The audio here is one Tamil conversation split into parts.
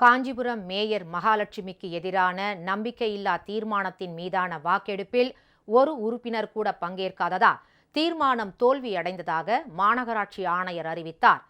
காஞ்சிபுரம் மேயர் மகாலட்சுமிக்கு எதிரான நம்பிக்கையில்லா தீர்மானத்தின் மீதான வாக்கெடுப்பில் ஒரு உறுப்பினர் கூட பங்கேற்காததால் தீர்மானம் தோல்வியடைந்ததாக மாநகராட்சி ஆணையர் அறிவித்தார்.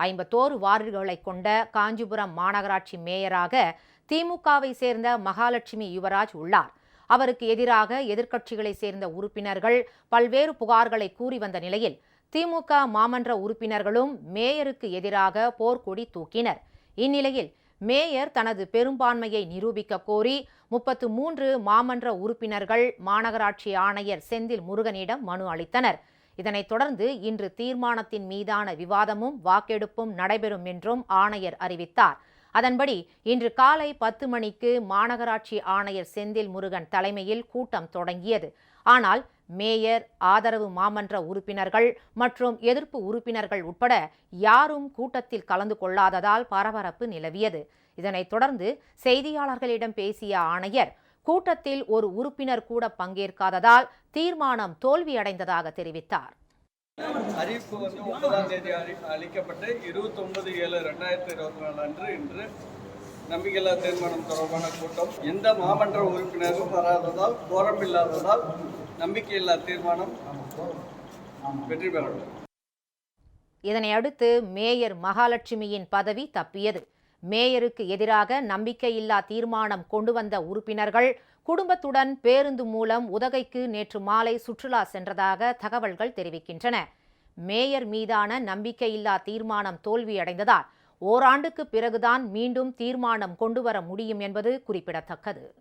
ஐம்பத்தோரு வார்டுகளை கொண்ட காஞ்சிபுரம் மாநகராட்சி மேயராக திமுகவை சேர்ந்த மகாலட்சுமி யுவராஜ் உள்ளார். அவருக்கு எதிராக எதிர்க்கட்சிகளைச் சேர்ந்த உறுப்பினர்கள் பல்வேறு புகார்களை கூறி வந்த நிலையில் திமுக மாமன்ற உறுப்பினர்களும் மேயருக்கு எதிராக போர்க்கொடி தூக்கினர். இந்நிலையில் மேயர் தனது பெரும்பான்மையை நிரூபிக்க கோரி முப்பத்து மூன்று மாமன்ற உறுப்பினர்கள் மாநகராட்சி ஆணையர் செந்தில் முருகனிடம் மனு அளித்தனர். இதனைத் தொடர்ந்து இன்று தீர்மானத்தின் மீதான விவாதமும் வாக்கெடுப்பும் நடைபெறும் என்றும் ஆணையர் அறிவித்தார். அதன்படி இன்று காலை பத்து மணிக்கு மாநகராட்சி ஆணையர் செந்தில் முருகன் தலைமையில் கூட்டம் தொடங்கியது. ஆனால் மேயர் ஆதரவு மாமன்ற உறுப்பினர்கள் மற்றும் எதிர்ப்பு உறுப்பினர்கள் உட்பட யாரும் கூட்டத்தில் கலந்து கொள்ளாததால் பரபரப்பு நிலவியது. இதனைத் தொடர்ந்து செய்தியாளர்களிடம் பேசிய ஆணையர் கூட்டத்தில் ஒரு உறுப்பினர் கூட பங்கேற்காததால் தீர்மானம் தோல்வியடைந்ததாக தெரிவித்தார். அறிவிப்பு வந்து ஒன்பதாம் தேதி அறி அளிக்கப்பட்டு இருபத்தி ஒன்பது ஏழு ரெண்டாயிரத்தி இருபத்தி நாலு அன்று இன்று நம்பிக்கையில்லா தீர்மானம் தொடர்பான கூட்டம். எந்த மாமன்ற உறுப்பினரும் வராததால் கோரம் இல்லாததால் நம்பிக்கையில்லா தீர்மானம் வெற்றி பெறவில்லை இதனை அடுத்து மேயர் மகாலட்சுமியின் பதவி தப்பியது. மேயருக்கு எதிராக நம்பிக்கையில்லா தீர்மானம் கொண்டு வந்த உறுப்பினர்கள் குடும்பத்துடன் பேருந்து மூலம் உதகைக்கு நேற்று மாலை சுற்றுலா சென்றதாக தகவல்கள் தெரிவிக்கின்றன. மேயர் மீதான நம்பிக்கையில்லா தீர்மானம் தோல்வியடைந்ததால் ஓராண்டுக்கு பிறகுதான் மீண்டும் தீர்மானம் கொண்டுவர முடியும் என்பது குறிப்பிடத்தக்கது.